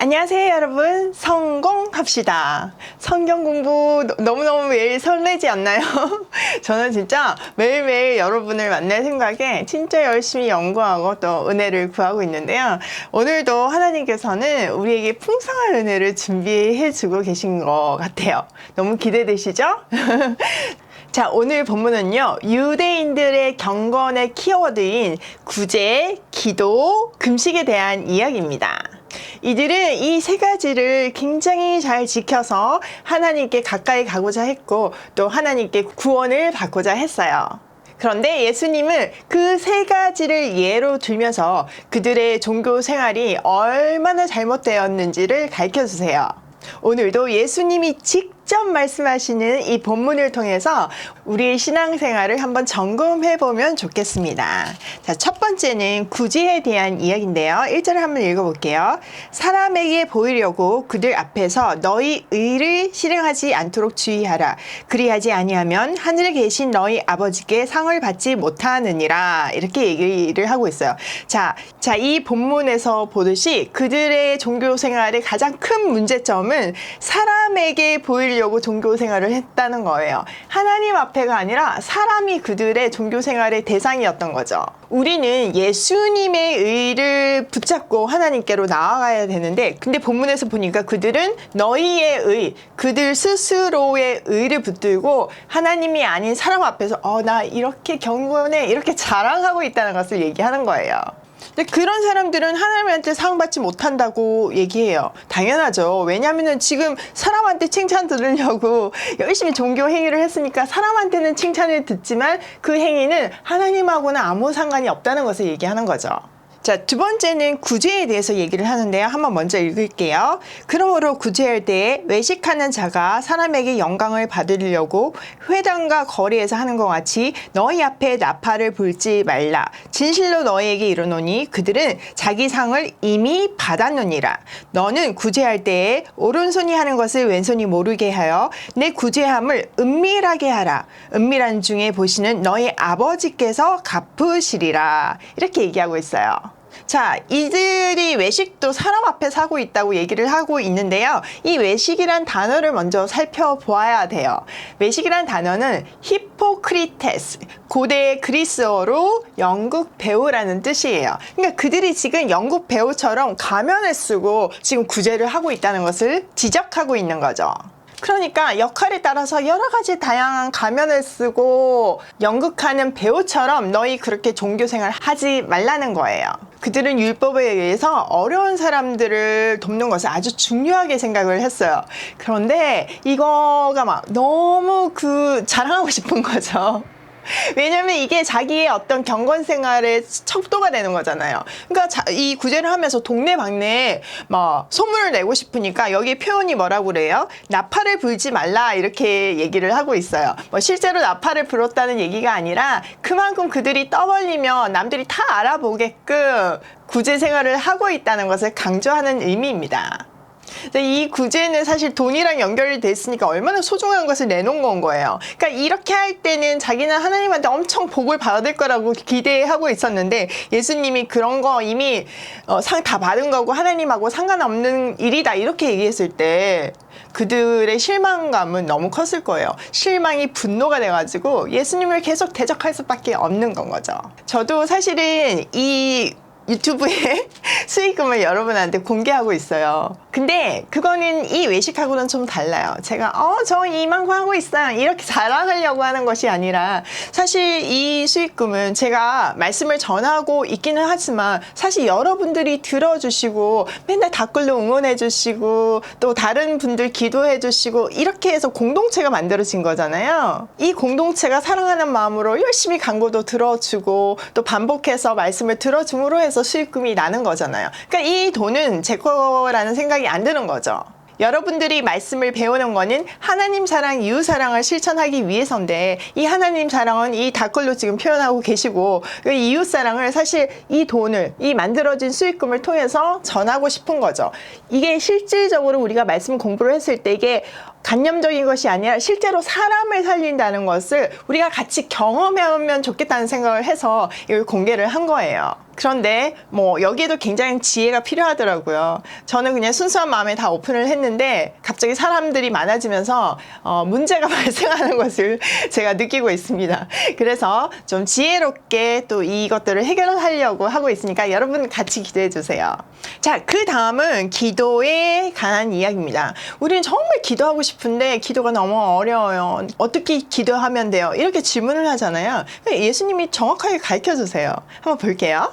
안녕하세요, 여러분. 성공합시다. 성경 공부 너- 너무너무 매일 설레지 않나요? 저는 진짜 매일매일 여러분을 만날 생각에 진짜 열심히 연구하고 또 은혜를 구하고 있는데요. 오늘도 하나님께서는 우리에게 풍성한 은혜를 준비해 주고 계신 것 같아요. 너무 기대되시죠? 자, 오늘 본문은요, 유대인들의 경건의 키워드인 구제, 기도, 금식에 대한 이야기입니다. 이들은 이 세 가지를 굉장히 잘 지켜서 하나님께 가까이 가고자 했고, 또 하나님께 구원을 받고자 했어요. 그런데 예수님은 그 세 가지를 예로 들면서 그들의 종교 생활이 얼마나 잘못되었는지를 가르쳐 주세요. 오늘도 예수님이 직접 말씀하시는 이 본문을 통해서 우리의 신앙생활을 한번 점검해 보면 좋겠습니다. 자, 첫 번째는 구제에 대한 이야기인데요. 1절을 한번 읽어볼게요. 사람에게 보이려고 그들 앞에서 너희 의를 실행하지 않도록 주의하라. 그리하지 아니하면 하늘에 계신 너희 아버지께 상을 받지 못하느니라. 이렇게 얘기를 하고 있어요. 자, 자, 이 본문에서 보듯이 그들의 종교 생활의 가장 큰 문제점은 사람에게 보이려고 종교 생활을 했다는 거예요. 하나님 앞에가 아니라 사람이 그들의 종교 생활의 대상이었던 거죠. 우리는 예수님의 의를 붙잡고 하나님께로 나아가야 되는데, 근데 본문에서 보니까 그들은 너희의 의, 그들 스스로의 의를 붙들고 하나님이 아닌 사람 앞에서 어, 나 이렇게 경건해, 이렇게 자랑하고 있다는 것을 얘기하는 거예요. 근데 그런 사람들은 하나님한테 사랑받지 못한다고 얘기해요. 당연하죠. 왜냐하면 지금 사람한테 칭찬 들으려고 열심히 종교 행위를 했으니까 사람한테는 칭찬을 듣지만 그 행위는 하나님하고는 아무 상관이 없다는 것을 얘기하는 거죠. 자, 두 번째는 구제에 대해서 얘기를 하는데요. 한번 먼저 읽을게요. 그러므로 구제할 때에 외식하는 자가 사람에게 영광을 받으려고 회당과 거리에서 하는 것 같이 너희 앞에 나팔을 불지 말라. 진실로 너희에게 이르노니 그들은 자기 상을 이미 받았느니라. 너는 구제할 때에 오른손이 하는 것을 왼손이 모르게 하여 내 구제함을 은밀하게 하라. 은밀한 중에 보시는 너희 아버지께서 갚으시리라. 이렇게 얘기하고 있어요. 자, 이들이 외식도 사람 앞에 사고 있다고 얘기를 하고 있는데요. 이 외식이란 단어를 먼저 살펴보아야 돼요. 외식이란 단어는 히포크리테스, 고대 그리스어로 영국 배우라는 뜻이에요. 그러니까 그들이 지금 영국 배우처럼 가면을 쓰고 지금 구제를 하고 있다는 것을 지적하고 있는 거죠. 그러니까 역할에 따라서 여러 가지 다양한 가면을 쓰고 연극하는 배우처럼 너희 그렇게 종교 생활 하지 말라는 거예요. 그들은 율법에 의해서 어려운 사람들을 돕는 것을 아주 중요하게 생각을 했어요. 그런데 이거가 막 너무 그 자랑하고 싶은 거죠. 왜냐면 이게 자기의 어떤 경건 생활의 척도가 되는 거잖아요. 그러니까 자- 이 구제를 하면서 동네 방네에 막 소문을 내고 싶으니까 여기 표현이 뭐라고 그래요? 나팔을 불지 말라 이렇게 얘기를 하고 있어요. 뭐 실제로 나팔을 불었다는 얘기가 아니라 그만큼 그들이 떠벌리면 남들이 다 알아보게끔 구제 생활을 하고 있다는 것을 강조하는 의미입니다. 이 구제는 사실 돈이랑 연결이 돼 있으니까 얼마나 소중한 것을 내놓은 건 거예요. 그러니까 이렇게 할 때는 자기는 하나님한테 엄청 복을 받을 거라고 기대하고 있었는데 예수님이 그런 거 이미 어, 상 다 받은 거고 하나님하고 상관없는 일이다 이렇게 얘기했을 때 그들의 실망감은 너무 컸을 거예요. 실망이 분노가 돼가지고 예수님을 계속 대적할 수밖에 없는 건 거죠. 저도 사실은 이 유튜브에 수익금을 여러분한테 공개하고 있어요. 근데 그거는 이 외식하고는 좀 달라요. 제가 어, 저 이만큼 하고 있어요. 이렇게 자랑하려고 하는 것이 아니라 사실 이 수익금은 제가 말씀을 전하고 있기는 하지만 사실 여러분들이 들어주시고 맨날 댓글로 응원해주시고 또 다른 분들 기도해주시고 이렇게 해서 공동체가 만들어진 거잖아요. 이 공동체가 사랑하는 마음으로 열심히 광고도 들어주고 또 반복해서 말씀을 들어줌으로 해서 수익금이 나는 거잖아요. 그러니까 이 돈은 제 거라는 생각이 안 드는 거죠. 여러분들이 말씀을 배우는 거는 하나님 사랑, 이웃 사랑을 실천하기 위해서인데 이 하나님 사랑은 이 댓글로 지금 표현하고 계시고 그 이웃 사랑을 사실 이 돈을 이 만들어진 수익금을 통해서 전하고 싶은 거죠. 이게 실질적으로 우리가 말씀 공부를 했을 때 이게 간념적인 것이 아니라 실제로 사람을 살린다는 것을 우리가 같이 경험하면 좋겠다는 생각을 해서 이걸 공개를 한 거예요. 그런데 뭐 여기에도 굉장히 지혜가 필요하더라고요. 저는 그냥 순수한 마음에 다 오픈을 했는데 갑자기 사람들이 많아지면서 어, 문제가 발생하는 것을 제가 느끼고 있습니다. 그래서 좀 지혜롭게 또 이것들을 해결하려고 하고 있으니까 여러분 같이 기도해 주세요. 자, 그 다음은 기도에 관한 이야기입니다. 우리는 정말 기도하고 싶은데 기도가 너무 어려워요. 어떻게 기도하면 돼요? 이렇게 질문을 하잖아요. 예수님이 정확하게 가르쳐 주세요. 한번 볼게요.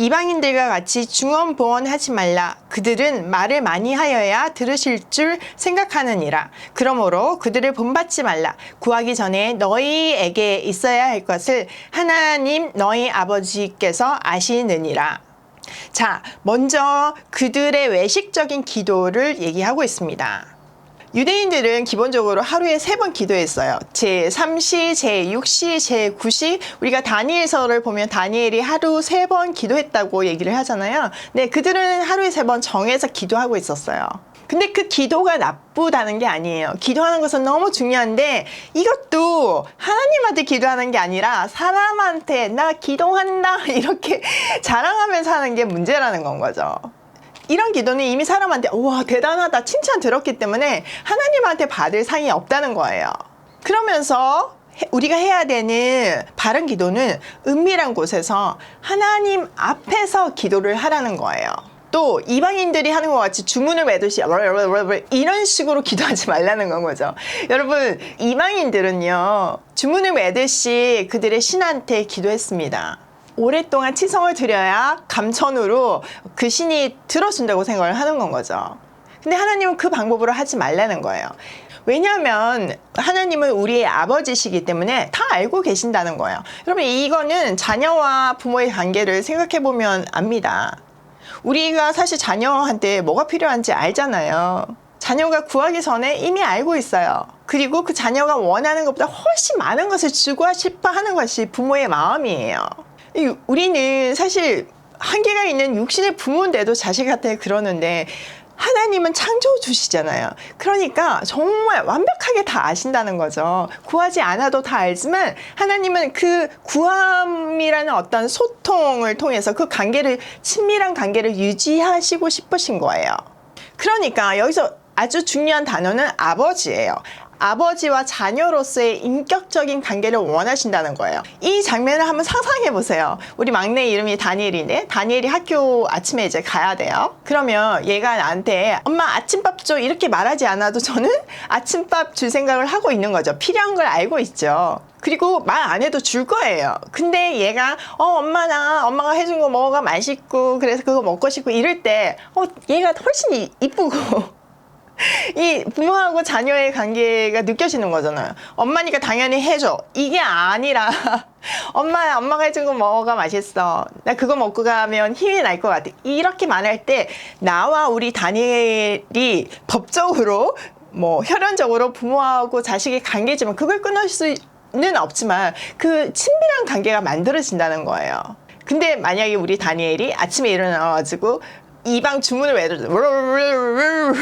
이방인들과 같이 중언부언하지 말라. 그들은 말을 많이 하여야 들으실 줄 생각하느니라. 그러므로 그들을 본받지 말라. 구하기 전에 너희에게 있어야 할 것을 하나님 너희 아버지께서 아시느니라. 자, 먼저 그들의 외식적인 기도를 얘기하고 있습니다. 유대인들은 기본적으로 하루에 세 번 기도했어요. 제 3시, 제 6시, 제 9시. 우리가 다니엘서를 보면 다니엘이 하루 세 번 기도했다고 얘기를 하잖아요. 네, 그들은 하루에 세 번 정해서 기도하고 있었어요. 근데 그 기도가 나쁘다는 게 아니에요. 기도하는 것은 너무 중요한데 이것도 하나님한테 기도하는 게 아니라 사람한테 나 기도한다 이렇게 자랑하면서 하는 게 문제라는 건 거죠. 이런 기도는 이미 사람한테 와 대단하다 칭찬 들었기 때문에 하나님한테 받을 상이 없다는 거예요. 그러면서 해- 우리가 해야 되는 바른 기도는 은밀한 곳에서 하나님 앞에서 기도를 하라는 거예요. 또 이방인들이 하는 것 같이 주문을 외듯이 이런 식으로 기도하지 말라는 건 거죠. 여러분 이방인들은요 주문을 외듯이 그들의 신한테 기도했습니다. 오랫동안 치성을 드려야 감천으로 그 신이 들어준다고 생각을 하는 건 거죠. 근데 하나님은 그 방법으로 하지 말라는 거예요. 왜냐하면 하나님은 우리의 아버지시기 때문에 다 알고 계신다는 거예요. 여러분 이거는 자녀와 부모의 관계를 생각해 보면 압니다. 우리가 사실 자녀한테 뭐가 필요한지 알잖아요. 자녀가 구하기 전에 이미 알고 있어요. 그리고 그 자녀가 원하는 것보다 훨씬 많은 것을 주고 싶어 하는 것이 부모의 마음이에요. 이- 우리는 사실 한계가 있는 육신의 부모인데도 자식한테 그러는데 하나님은 창조주시잖아요. 그러니까 정말 완벽하게 다 아신다는 거죠. 구하지 않아도 다 알지만 하나님은 그 구함이라는 어떤 소통을 통해서 그 관계를 친밀한 관계를 유지하시고 싶으신 거예요. 그러니까 여기서 아주 중요한 단어는 아버지예요. 아버지와 자녀로서의 인격적인 관계를 원하신다는 거예요. 이 장면을 한번 상상해 보세요. 우리 막내 이름이 다니엘인데 다니엘이 학교 아침에 이제 가야 돼요. 그러면 얘가 나한테 엄마 아침밥 줘 이렇게 말하지 않아도 저는 아침밥 줄 생각을 하고 있는 거죠. 필요한 걸 알고 있죠. 그리고 말 안 해도 줄 거예요. 근데 얘가 어 엄마 나 엄마가 해준 거 먹어가 맛있고 그래서 그거 먹고 싶고 이럴 때 어 얘가 훨씬 이- 이쁘고 이 부모하고 자녀의 관계가 느껴지는 거잖아요. 엄마니까 당연히 해줘. 이게 아니라 엄마 엄마가 해준 거 먹어가 맛있어. 나 그거 먹고 가면 힘이 날 것 같아. 이렇게 말할 때 나와 우리 다니엘이 법적으로 뭐 혈연적으로 부모하고 자식의 관계지만 그걸 끊을 수는 없지만 그 친밀한 관계가 만들어진다는 거예요. 근데 만약에 우리 다니엘이 아침에 일어나가지고 이방 주문을 외우러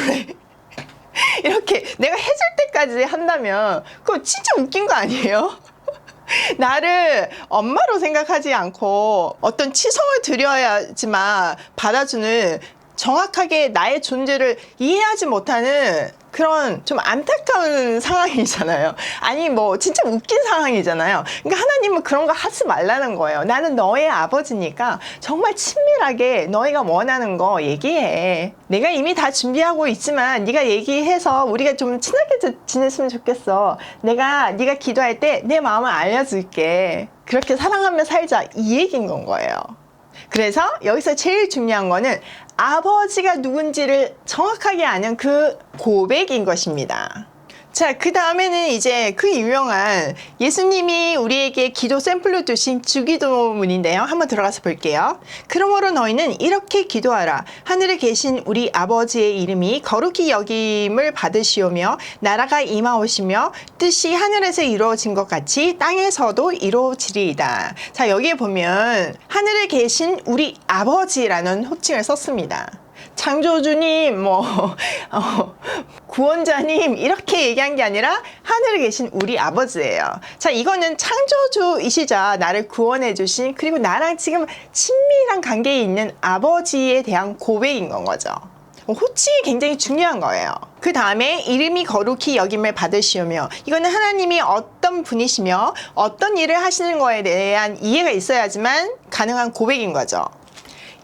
이렇게 내가 해줄 때까지 한다면 그거 진짜 웃긴 거 아니에요? 나를 엄마로 생각하지 않고 어떤 치성을 드려야지만 받아주는 정확하게 나의 존재를 이해하지 못하는 그런 좀 안타까운 상황이잖아요. 아니 뭐 진짜 웃긴 상황이잖아요. 그러니까 하나님은 그런 거 하지 말라는 거예요. 나는 너의 아버지니까 정말 친밀하게 너희가 원하는 거 얘기해. 내가 이미 다 준비하고 있지만 네가 얘기해서 우리가 좀 친하게 지- 지냈으면 좋겠어. 내가 네가 기도할 때 내 마음을 알려줄게. 그렇게 사랑하며 살자 이 얘기인 건 거예요. 그래서 여기서 제일 중요한 거는 아버지가 누군지를 정확하게 아는 그 고백인 것입니다. 자, 그 다음에는 이제 그 유명한 예수님이 우리에게 기도 샘플로 두신 주기도문인데요. 한번 들어가서 볼게요. 그러므로 너희는 이렇게 기도하라. 하늘에 계신 우리 아버지의 이름이 거룩히 여김을 받으시오며 나라가 임하오시며 뜻이 하늘에서 이루어진 것 같이 땅에서도 이루어지리이다. 자, 여기에 보면 하늘에 계신 우리 아버지라는 호칭을 썼습니다. 창조주님, 뭐, 어, 구원자님, 이렇게 얘기한 게 아니라 하늘에 계신 우리 아버지예요. 자, 이거는 창조주이시자 나를 구원해 주신, 그리고 나랑 지금 친밀한 관계에 있는 아버지에 대한 고백인 건 거죠. 호칭이 굉장히 중요한 거예요. 그 다음에 이름이 거룩히 여김을 받으시오며 이거는 하나님이 어떤 분이시며 어떤 일을 하시는 거에 대한 이해가 있어야지만 가능한 고백인 거죠.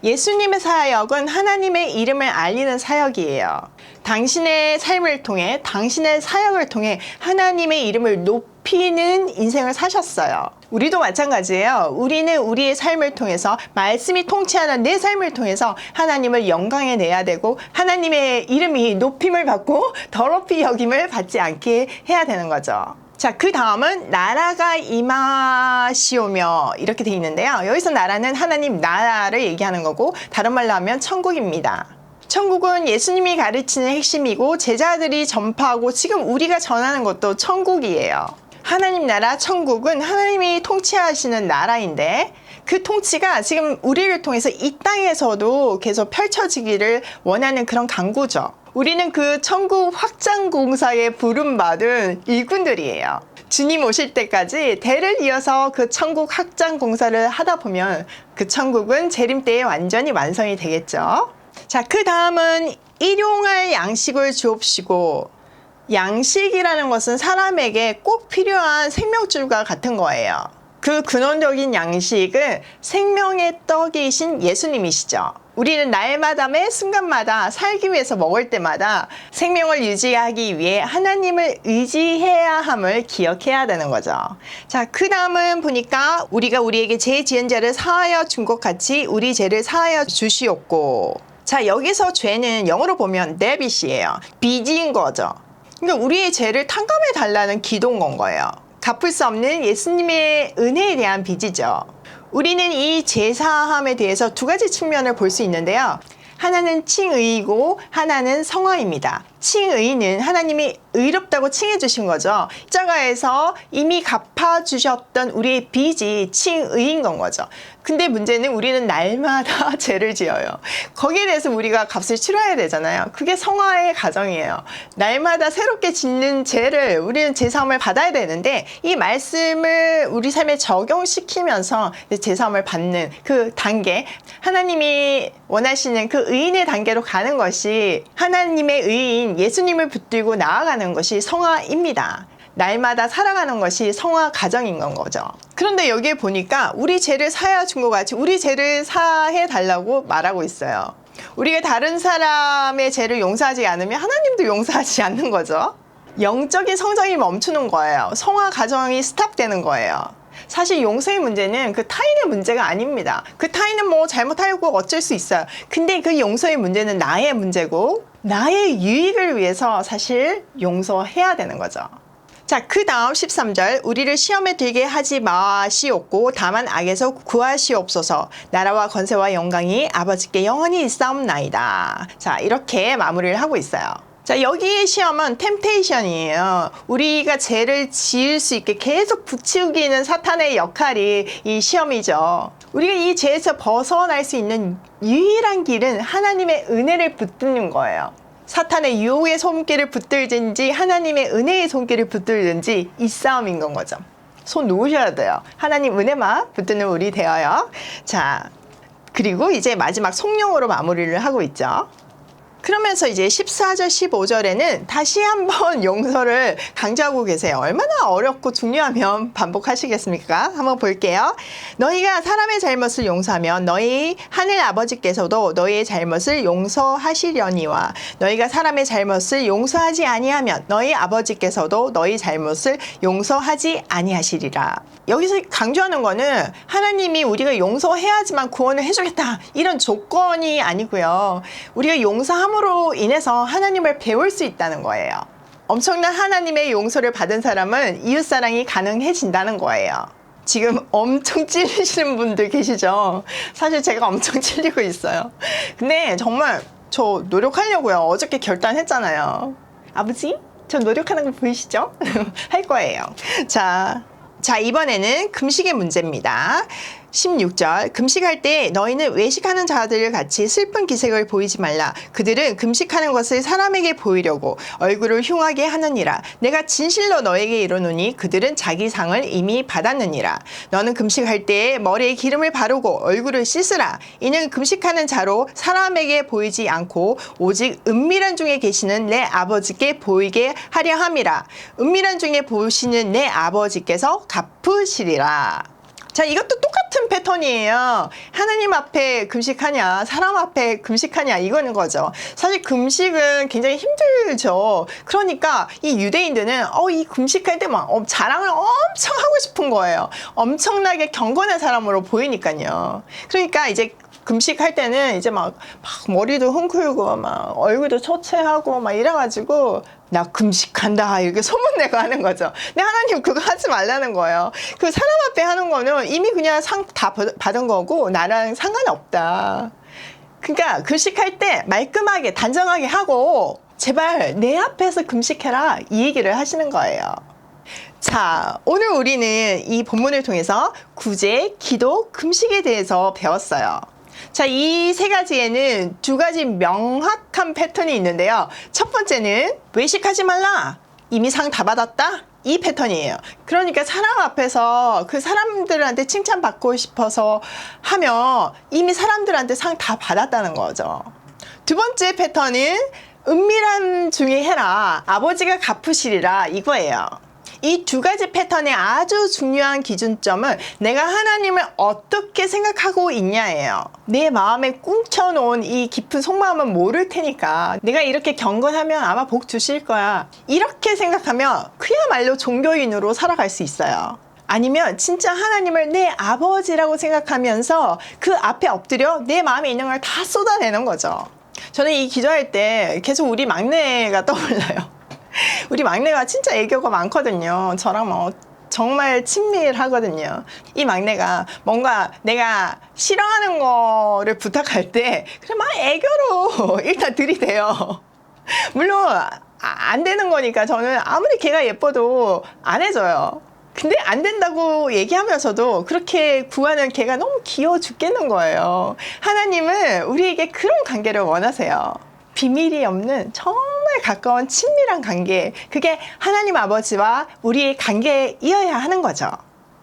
예수님의 사역은 하나님의 이름을 알리는 사역이에요. 당신의 삶을 통해, 당신의 사역을 통해 하나님의 이름을 높이는 인생을 사셨어요. 우리도 마찬가지예요. 우리는 우리의 삶을 통해서, 말씀이 통치하는 내 삶을 통해서 하나님을 영광에 내야 되고, 하나님의 이름이 높임을 받고 더럽히 여김을 받지 않게 해야 되는 거죠. 자, 그 다음은 나라가 임하시오며 이렇게 돼 있는데요. 여기서 나라는 하나님 나라를 얘기하는 거고 다른 말로 하면 천국입니다. 천국은 예수님이 가르치는 핵심이고 제자들이 전파하고 지금 우리가 전하는 것도 천국이에요. 하나님 나라 천국은 하나님이 통치하시는 나라인데 그 통치가 지금 우리를 통해서 이 땅에서도 계속 펼쳐지기를 원하는 그런 강구죠. 우리는 그 천국 확장 공사에 부름받은 일꾼들이에요. 주님 오실 때까지 대를 이어서 그 천국 확장 공사를 하다 보면 그 천국은 재림 때에 완전히 완성이 되겠죠. 자, 그 다음은 일용할 양식을 주옵시고 양식이라는 것은 사람에게 꼭 필요한 생명줄과 같은 거예요. 그 근원적인 양식은 생명의 떡이신 예수님이시죠. 우리는 날마다 매 순간마다 살기 위해서 먹을 때마다 생명을 유지하기 위해 하나님을 의지해야 함을 기억해야 되는 거죠. 자, 그 다음은 보니까 우리가 우리에게 죄 지은 자를 사하여 준 것 같이 우리 죄를 사하여 주시옵고. 자, 여기서 죄는 영어로 보면 debit이에요. 빚인 거죠. 그러니까 우리의 죄를 탕감해 달라는 기도인 건 거예요. 갚을 수 없는 예수님의 은혜에 대한 빚이죠. 우리는 이 제사함에 대해서 두 가지 측면을 볼 수 있는데요. 하나는 칭의이고 하나는 성화입니다. 칭의는 하나님이 의롭다고 칭해 주신 거죠. 십자가에서 이미 갚아 주셨던 우리의 빚이 칭의인 건 거죠. 근데 문제는 우리는 날마다 죄를 지어요. 거기에 대해서 우리가 값을 치러야 되잖아요. 그게 성화의 과정이에요. 날마다 새롭게 짓는 죄를 우리는 제사함을 받아야 되는데 이 말씀을 우리 삶에 적용시키면서 제사함을 받는 그 단계 하나님이 원하시는 그 의인의 단계로 가는 것이 하나님의 의인 예수님을 붙들고 나아가는 것이 성화입니다. 날마다 살아가는 것이 성화 가정인 건 거죠. 그런데 여기에 보니까 우리 죄를 사해 준것 같이 우리 죄를 사해 달라고 말하고 있어요. 우리가 다른 사람의 죄를 용서하지 않으면 하나님도 용서하지 않는 거죠. 영적인 성장이 멈추는 거예요. 성화 가정이 스탑되는 거예요. 사실 용서의 문제는 그 타인의 문제가 아닙니다. 그 타인은 뭐 잘못하고 어쩔 수 있어요. 근데 그 용서의 문제는 나의 문제고 나의 유익을 위해서 사실 용서해야 되는 거죠. 자, 그 다음 13절. 우리를 시험에 들게 하지 마시옵고, 다만 악에서 구하시옵소서. 나라와 건세와 영광이 아버지께 영원히 있사옵나이다. 자, 이렇게 마무리를 하고 있어요. 자, 여기의 시험은 템테이션이에요. 우리가 죄를 지을 수 있게 계속 부추기는 사탄의 역할이 이 시험이죠. 우리가 이 죄에서 벗어날 수 있는 유일한 길은 하나님의 은혜를 붙드는 거예요. 사탄의 유혹의 손길을 붙들든지 하나님의 은혜의 손길을 붙들든지 이 싸움인 건 거죠. 손 놓으셔야 돼요. 하나님 은혜만 붙드는 우리 되어요. 자, 그리고 이제 마지막 성령으로 마무리를 하고 있죠. 그러면서 이제 14절, 15절에는 다시 한번 용서를 강조하고 계세요. 얼마나 어렵고 중요하면 반복하시겠습니까? 한번 볼게요. 너희가 사람의 잘못을 용서하면 너희 하늘 아버지께서도 너희의 잘못을 용서하시려니와 너희가 사람의 잘못을 용서하지 아니하면 너희 아버지께서도 너희 잘못을 용서하지 아니하시리라. 여기서 강조하는 거는 하나님이 우리가 용서해야지만 구원을 해주겠다 이런 조건이 아니고요. 우리가 용서함 으로 인해서 하나님을 배울 수 있다는 거예요. 엄청난 하나님의 용서를 받은 사람은 이웃사랑이 가능해진다는 거예요. 지금 엄청 찔리시는 분들 계시죠? 사실 제가 엄청 찔리고 있어요. 근데 정말 저 노력하려고요. 어저께 결단했잖아요. 아버지, 저 노력하는 거 보이시죠? 할 거예요. 자, 자, 이번에는 금식의 문제입니다. 16절. 금식할 때 너희는 외식하는 자들을 같이 슬픈 기색을 보이지 말라. 그들은 금식하는 것을 사람에게 보이려고 얼굴을 흉하게 하느니라. 내가 진실로 너에게 이르노니 그들은 자기 상을 이미 받았느니라. 너는 금식할 때 머리에 기름을 바르고 얼굴을 씻으라. 이는 금식하는 자로 사람에게 보이지 않고 오직 은밀한 중에 계시는 내 아버지께 보이게 하려 함이라. 은밀한 중에 보시는 내 아버지께서 갚으시리라 자, 이것도 똑같은 패턴이에요. 하나님 앞에 금식하냐, 사람 앞에 금식하냐, 이거는 거죠. 사실 금식은 굉장히 힘들죠. 그러니까 이 유대인들은, 어, 이 금식할 때 막 자랑을 엄청 하고 싶은 거예요. 엄청나게 경건한 사람으로 보이니까요. 그러니까 이제 금식할 때는 이제 막, 막 머리도 흥클고 막 얼굴도 초췌하고 막 이래가지고 나 금식한다 이렇게 소문내고 하는 거죠. 근데 하나님 그거 하지 말라는 거예요. 그 사람 앞에 하는 거는 이미 그냥 상 다 받은 거고 나랑 상관없다. 그러니까 금식할 때 말끔하게 단정하게 하고 제발 내 앞에서 금식해라 이 얘기를 하시는 거예요. 자, 오늘 우리는 이 본문을 통해서 구제, 기도, 금식에 대해서 배웠어요. 자, 이 세 가지에는 두 가지 명확한 패턴이 있는데요. 첫 번째는 외식하지 말라. 이미 상 다 받았다. 이 패턴이에요. 그러니까 사람 앞에서 그 사람들한테 칭찬받고 싶어서 하면 이미 사람들한테 상 다 받았다는 거죠. 두 번째 패턴은 은밀한 중에 해라. 아버지가 갚으시리라. 이거예요. 이 두 가지 패턴의 아주 중요한 기준점은 내가 하나님을 어떻게 생각하고 있냐예요. 내 마음에 꿍쳐놓은 이 깊은 속마음은 모를 테니까 내가 이렇게 경건하면 아마 복 주실 거야. 이렇게 생각하면 그야말로 종교인으로 살아갈 수 있어요. 아니면 진짜 하나님을 내 아버지라고 생각하면서 그 앞에 엎드려 내 마음에 있는 걸 다 쏟아내는 거죠. 저는 이 기도할 때 계속 우리 막내가 떠올라요. 우리 막내가 진짜 애교가 많거든요. 저랑 뭐 정말 친밀하거든요. 이 막내가 뭔가 내가 싫어하는 거를 부탁할 때 그래 막 애교로 일단 들이대요. 물론 아- 안 되는 거니까 저는 아무리 걔가 예뻐도 안 해줘요. 근데 안 된다고 얘기하면서도 그렇게 구하는 걔가 너무 귀여워 죽겠는 거예요. 하나님은 우리에게 그런 관계를 원하세요. 비밀이 없는 정말 가까운 친밀한 관계. 그게 하나님 아버지와 우리의 관계이어야 하는 거죠.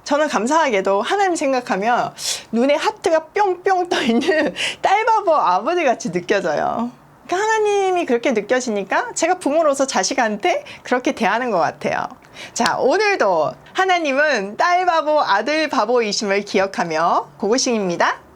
저는 감사하게도 하나님 생각하면 눈에 하트가 뿅뿅 떠 있는 딸바보 아버지 같이 느껴져요. 그러니까 하나님이 그렇게 느껴지니까 제가 부모로서 자식한테 그렇게 대하는 것 같아요. 자, 오늘도 하나님은 딸 바보, 아들 바보이심을 기억하며 고고싱입니다.